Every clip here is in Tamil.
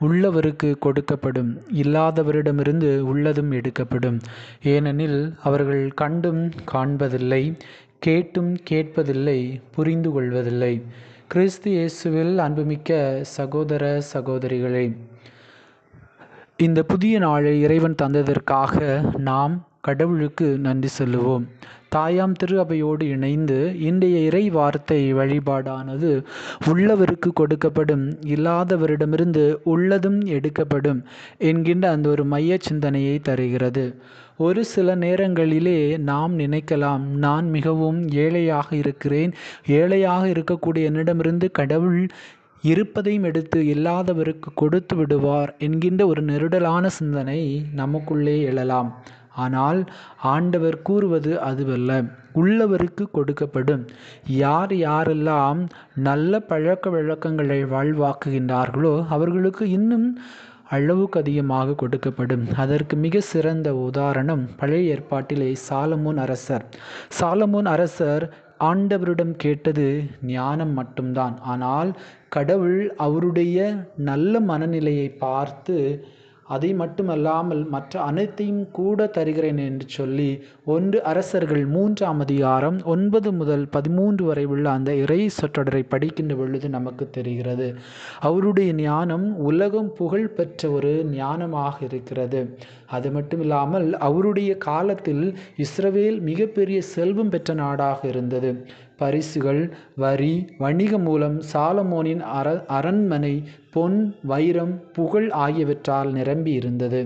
உள்ளவருக்கு கொடுக்கப்படும் இல்லாதவரிடமிருந்து உள்ளதும் எடுக்கப்படும். ஏனெனில் அவர்கள் கண்டும் காண்பதில்லை கேட்டும் கேட்பதில்லை புரிந்து கொள்வதில்லை. கிறிஸ்து இயேசுவில் அன்புமிக்க சகோதர சகோதரிகளே இந்த புதிய நாளை இறைவன் தந்ததற்காக நாம் கடவுளுக்கு நன்றி சொல்லுவோம். தாயாம் திரு அவையோடு இணைந்து இன்றைய இறை வார்த்தை வழிபாடானது உள்ளவருக்கு கொடுக்கப்படும் இல்லாதவரிடமிருந்து உள்ளதும் எடுக்கப்படும் என்கின்ற அந்த ஒரு மைய சிந்தனையை தருகிறது. ஒரு சில நேரங்களிலே நாம் நினைக்கலாம் நான் மிகவும் ஏழையாக இருக்கிறேன் ஏழையாக இருக்கக்கூடிய என்னிடமிருந்து கடவுள் இருப்பதையும் எடுத்து இல்லாதவருக்கு கொடுத்து விடுவார் என்கின்ற ஒரு நெருடலான சிந்தனை நமக்குள்ளே எழலாம். ஆனால் ஆண்டவர் கூறுவது அதுவல்ல உள்ளவருக்கு கொடுக்கப்படும். யார் யாரெல்லாம் நல்ல பழக்க வழக்கங்களை வாழ்வாக்குகின்றார்களோ அவர்களுக்கு இன்னும் அளவுக்கு அதிகமாக கொடுக்கப்படும். அதற்கு மிக சிறந்த உதாரணம் பழைய ஏற்பாட்டிலே சாலமோன் அரசர். சாலமோன் அரசர் ஆண்டவரிடம் கேட்டது ஞானம் மட்டும்தான். ஆனால் கடவுள் அவருடைய நல்ல மனநிலையை பார்த்து அதை மட்டுமல்லாமல் மற்ற அனைத்தையும் கூட தருகிறேன் என்று சொல்லி ஒன்று அரசர்கள் மூன்றாம் அதிகாரம் ஒன்பது முதல் பதிமூன்று வரை உள்ள அந்த இறை சொற்றொடரை படிக்கின்ற பொழுது நமக்கு தெரிகிறது. அவருடைய ஞானம் உலகம் புகழ் பெற்ற ஒரு ஞானமாக இருக்கிறது. அது மட்டும் இல்லாமல் அவருடைய காலத்தில் இஸ்ரவேல் மிகப்பெரிய செல்வம் பெற்ற நாடாக இருந்தது. பரிசுகள் வரி வணிக மூலம் சாலமோனின் அர அரண்மனை பொன் வைரம் புகழ் ஆகியவற்றால் நிரம்பி இருந்தது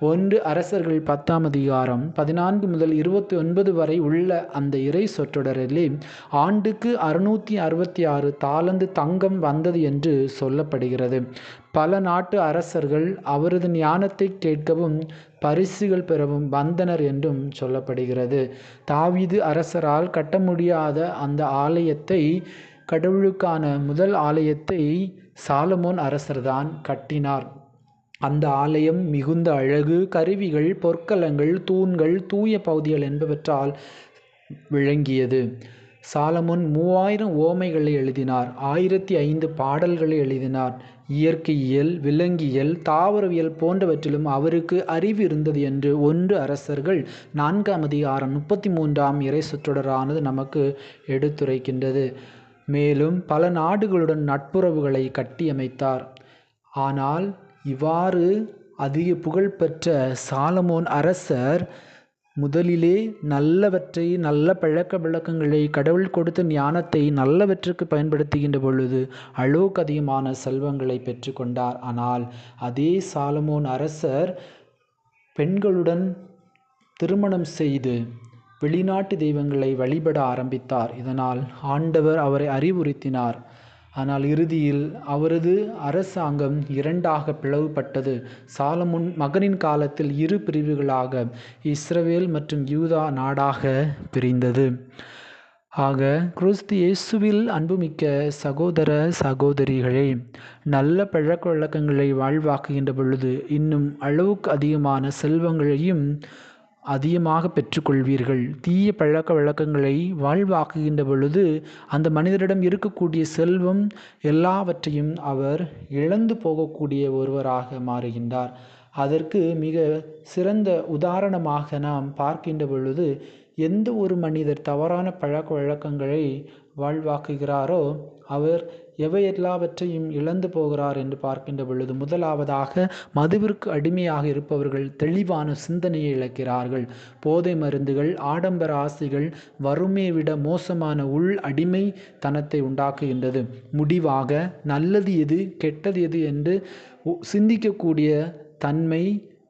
ஒன்று அரசர்கள் பத்தாம் அதிகாரம் பதினான்கு முதல் இருபத்தி ஒன்பது வரை உள்ள அந்த இறை சொற்றொடரிலே ஆண்டுக்கு அறுநூற்றி அறுபத்தி ஆறு தாளந்து தங்கம் வந்தது என்று சொல்லப்படுகிறது. பல நாட்டு அரசர்கள் அவரது ஞானத்தை கேட்கவும் பரிசுகள் பெறவும் வந்தனர் என்றும் சொல்லப்படுகிறது. தாவீது அரசரால் கட்ட முடியாத அந்த ஆலயத்தை கடவுளுக்கான முதல் ஆலயத்தை சாலமோன் அரசர்தான் கட்டினார். அந்த ஆலயம் மிகுந்த அழகு கருவிகள் பொற்கலங்கள் தூண்கள் தூய பகுதிகள் என்பவற்றால் விளங்கியது. சாலமோன் மூவாயிரம் ஓமைகளை எழுதினார் ஆயிரத்தி ஐந்து பாடல்களை எழுதினார். இயற்கையியல் விலங்கியல் தாவரவியல் போன்றவற்றிலும் அவருக்கு அறிவு இருந்தது என்று ஒன்று அரசர்கள் நான்காம் அதிகாரம் முப்பத்தி மூன்றாம் இறை சுற்றொடரானது நமக்கு எடுத்துரைக்கின்றது. மேலும் பல நாடுகளுடன் நட்புறவுகளை கட்டியமைத்தார். ஆனால் இவ்வாறு அதிக புகழ்பெற்ற சாலமோன் அரசர் முதலிலே நல்லவற்றை நல்ல பழக்க வழக்கங்களை கடவுள் கொடுத்த ஞானத்தை நல்லவற்றுக்கு பயன்படுத்துகின்ற பொழுது அளவுக்கு அதிகமான செல்வங்களை பெற்றுக்கொண்டார் ஆனால் அதே சாலமோன் அரசர் பெண்களுடன் திருமணம் செய்து வெளிநாட்டு தெய்வங்களை வழிபட ஆரம்பித்தார். இதனால் ஆண்டவர் அவரை அறிவுறுத்தினார். ஆனால் இறுதியில் அவரது அரசாங்கம் இரண்டாக பிளவுபட்டது. சாலமுன் மகனின் காலத்தில் இரு பிரிவுகளாக இஸ்ரவேல் மற்றும் யூதா நாடாக பிரிந்தது. ஆக கிறிஸ்து இயேசுவில் அன்புமிக்க சகோதர சகோதரிகளே நல்ல பழக்க வழக்கங்களை வாழ்வாக்குகின்ற பொழுது இன்னும் அளவுக்கு அதிகமான செல்வங்களையும் அதிகமாக பெற்றுக்கொள்வீர்கள். தீய பழக்க வழக்கங்களை வாழ்வாக்குகின்ற பொழுது அந்த மனிதரிடம் இருக்கக்கூடிய செல்வம் எல்லாவற்றையும் அவர் இழந்து போகக்கூடிய ஒருவராக மாறுகின்றார். அதற்கு மிக சிறந்த உதாரணமாக நாம் பார்க்கின்ற பொழுது எந்த ஒரு மனிதர் தவறான பழக்க வழக்கங்களை வாழ்வாக்குகிறாரோ அவர் எவை எல்லாவற்றையும் இழந்து போகிறார் என்று பார்க்கின்ற பொழுது முதலாவதாக மதுவிற்கு அடிமையாக இருப்பவர்கள் தெளிவான சிந்தனையை இழக்கிறார்கள். போதை மருந்துகள் ஆடம்பர ஆசைகள் வறுமையை விட மோசமான உள் அடிமை தனத்தை உண்டாக்குகின்றது. முடிவாக நல்லது எது கெட்டது எது என்று சிந்திக்கக்கூடிய தன்மை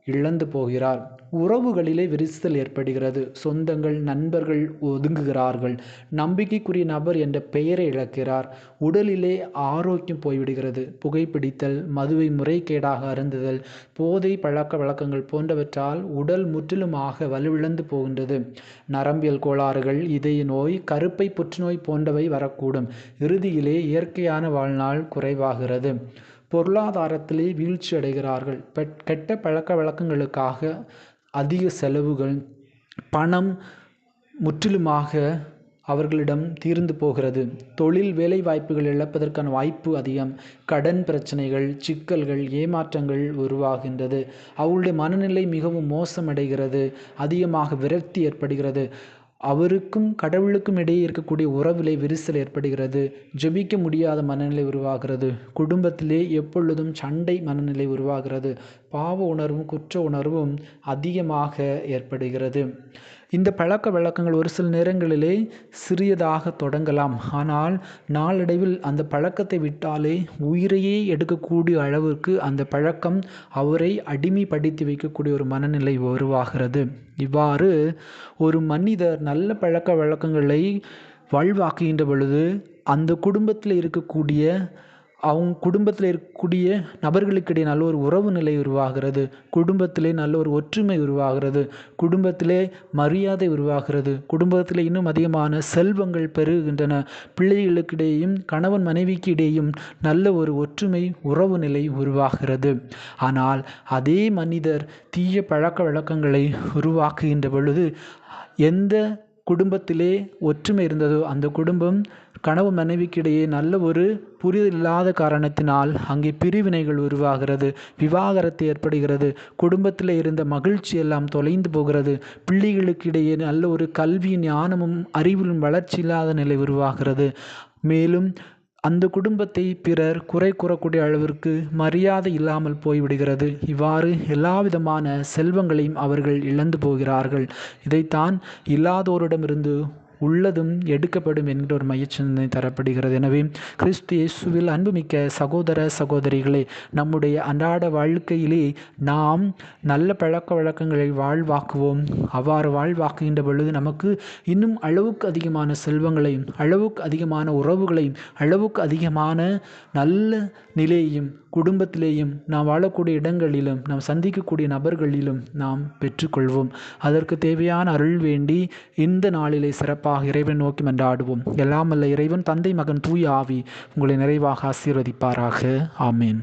இழந்து போகிறார். உறவுகளிலே விரிசல் ஏற்படுகிறது. சொந்தங்கள் நண்பர்கள் ஒதுங்குகிறார்கள். நம்பிக்கைக்குரிய நபர் என்ற பெயரை இழக்கிறார். உடலிலே ஆரோக்கியம் போய்விடுகிறது. புகைப்பிடித்தல் மதுவை முறைகேடாக அருந்துதல் போதை பழக்க வழக்கங்கள் போன்றவற்றால் உடல் முற்றிலுமாக வலுவிழந்து போகின்றது. நரம்பியல் கோளாறுகள் இதய நோய் கருப்பை புற்றுநோய் போன்றவை வரக்கூடும். இறுதியிலே இயற்கையான வாழ்நாள் குறைவாகிறது. பொருளாதாரத்திலே வீழ்ச்சி அடைகிறார்கள். கெட்ட பழக்க வழக்கங்களுக்காக அதிக செலவுகள் பணம் முற்றிலுமாக அவர்களிடம் தீர்ந்து போகிறது. தொழில் வேலை வாய்ப்புகள் இழப்பதற்கான வாய்ப்பு அதிகம். கடன் பிரச்சனைகள் சிக்கல்கள் ஏமாற்றங்கள் உருவாகின்றது. அவர்களுடைய மனநிலை மிகவும் மோசமடைகிறது. அதிகமாக விரக்தி ஏற்படுகிறது. அவருக்கும் கடவுளுக்கும் இடையே இருக்கக்கூடிய உறவிலே விரிசல் ஏற்படுகிறது. ஜெபிக்க முடியாத மனநிலை உருவாகிறது. குடும்பத்திலே எப்பொழுதும் சண்டை மனநிலை உருவாகிறது. பாவ உணர்வும் குற்ற உணர்வும் அதிகமாக ஏற்படுகிறது. இந்த பழக்க வழக்கங்கள் ஒரு சில நேரங்களிலே சிறியதாக தொடங்கலாம். ஆனால் நாளடைவில் அந்த பழக்கத்தை விட்டாலே உயிரையே எடுக்கக்கூடிய அளவிற்கு அந்த பழக்கம் அவரை அடிமைப்படுத்தி வைக்கக்கூடிய ஒரு மனநிலை உருவாகிறது. இவ்வாறு ஒரு மனிதர் நல்ல பழக்க வழக்கங்களை வாழ்வாக்குகின்ற பொழுது அந்த குடும்பத்தில் இருக்கக்கூடிய அவங்க குடும்பத்தில் இருக்கக்கூடிய நபர்களுக்கிடையே நல்ல ஒரு உறவு நிலை உருவாகிறது. குடும்பத்திலே நல்ல ஒரு ஒற்றுமை உருவாகிறது. குடும்பத்திலே மரியாதை உருவாகிறது. குடும்பத்தில் இன்னும் அதிகமான செல்வங்கள் பெருகின்றன. பிள்ளைகளுக்கிடையும் கணவன் மனைவிக்கு இடையும் நல்ல ஒரு ஒற்றுமை உறவு நிலை உருவாகிறது. ஆனால் அதே மனிதர் தீய பழக்க வழக்கங்களை உருவாக்குகின்ற பொழுது எந்த குடும்பத்திலே ஒற்றுமை இருந்ததோ அந்த குடும்பம் கனவு மனைவிக்கிடையே நல்ல ஒரு புரிதல் இல்லாத காரணத்தினால் அங்கே பிரிவினைகள் உருவாகிறது விவாகரத்து ஏற்படுகிறது குடும்பத்தில் இருந்த மகிழ்ச்சி எல்லாம் தொலைந்து போகிறது பிள்ளைகளுக்கிடையே நல்ல ஒரு கல்வி ஞானமும் அறிவிலும் வளர்ச்சி இல்லாத நிலை உருவாகிறது. மேலும் அந்த குடும்பத்தை பிறர் குறை கூறக்கூடிய அளவிற்கு மரியாதை இல்லாமல் போய்விடுகிறது. இவ்வாறு எல்லாவிதமான செல்வங்களையும் அவர்கள் இழந்து போகிறார்கள். இதைத்தான் இல்லாதோரிடமிருந்து உள்ளதும் எடுக்கப்படும் என்கிற ஒரு மையச்சிந்தனை தரப்படுகிறது. எனவே கிறிஸ்து இயேசுவில் அன்புமிக்க சகோதர சகோதரிகளே நம்முடைய அன்றாட வாழ்க்கையிலே நாம் நல்ல பழக்க வழக்கங்களை வாழ்வாக்குவோம். அவ்வாறு வாழ்வாக்குகின்ற பொழுது நமக்கு இன்னும் அளவுக்கு அதிகமான செல்வங்களையும் அளவுக்கு அதிகமான உறவுகளையும் அளவுக்கு அதிகமான நல்ல நிலையையும் குடும்பத்திலேயும் நாம் வாழக்கூடிய இடங்களிலும் நாம் சந்திக்கக்கூடிய நபர்களிலும் நாம் பெற்றுக்கொள்வோம். அதற்கு தேவையான அருள் வேண்டி இந்த நாளிலே சிறப்பாக இறைவன் நோக்கி மன்றாடுவோம். எல்லாம் அல்ல இறைவன் தந்தை மகன் தூய் ஆவி உங்களை நிறைவாக ஆசீர்வதிப்பாராக. ஆமேன்.